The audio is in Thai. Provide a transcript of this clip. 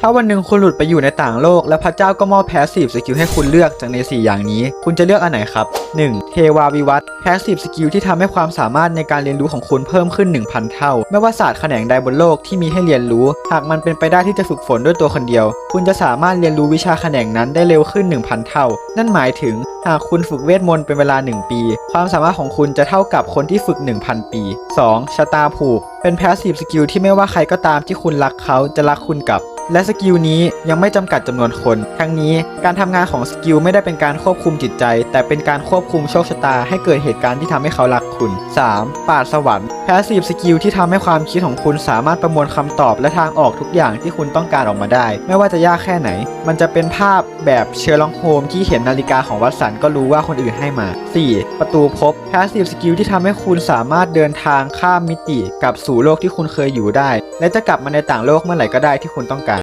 ถ้าวันหนึ่งคุณหลุดไปอยู่ในต่างโลก และพระเจ้าก็มอบแพสซีฟสกิลให้คุณเลือกจากใน 4 อย่างนี้ คุณจะเลือกอันไหนครับ 1. เทวาวิวัฒน์แพสซีฟสกิลที่ทำให้ความสามารถในการเรียนรู้ของคุณเพิ่มขึ้น 1,000 เท่า ไม่ว่าศาสตร์แขนงใดบนโลกที่มีให้เรียนรู้ หากมันเป็นไปได้ที่จะฝึกฝนด้วยตัวคนเดียว คุณจะสามารถเรียนรู้วิชาแขนงนั้นได้เร็วขึ้น 1,000 เท่า นั่นหมายถึง หากคุณฝึกเวทมนต์เป็นเวลา 1 ปี ความสามารถของคุณจะเท่ากับคนที่ฝึก 1,000 ปี 2. ชะตาผูกเป็นแพสซีฟสกิลที่ไม่ว่าใครก็ตามที่คุณรักเขาจะรักคุณกลับ และสกิลนี้ยังไม่จำกัดจำนวนคน ทั้งนี้การทำงานของสกิลไม่ได้เป็นการควบคุมจิตใจ แต่เป็นการควบคุมโชคชะตาให้เกิดเหตุการณ์ที่ทำให้เขารักคุณ 3. ปาดสวรรค์แพสซีฟสกิลที่ทำให้ความคิดของคุณสามารถประมวลคำตอบและทางออกทุกอย่างที่คุณต้องการออกมาได้ ไม่ว่าจะยากแค่ไหน มันจะเป็นภาพแบบเชอร์ล็อกโฮมที่เห็นนาฬิกาของวัตสันก็รู้ว่าคนอื่นให้มา 4. ประตูพบแพสซีฟสกิลที่ทำให้คุณสามารถเดินทางข้ามมิติกลับสู่โลกที่คุณเคยอยู่ได้ และจะกลับมาในต่างโลกเมื่อไหร่ก็ได้ที่คุณต้องการ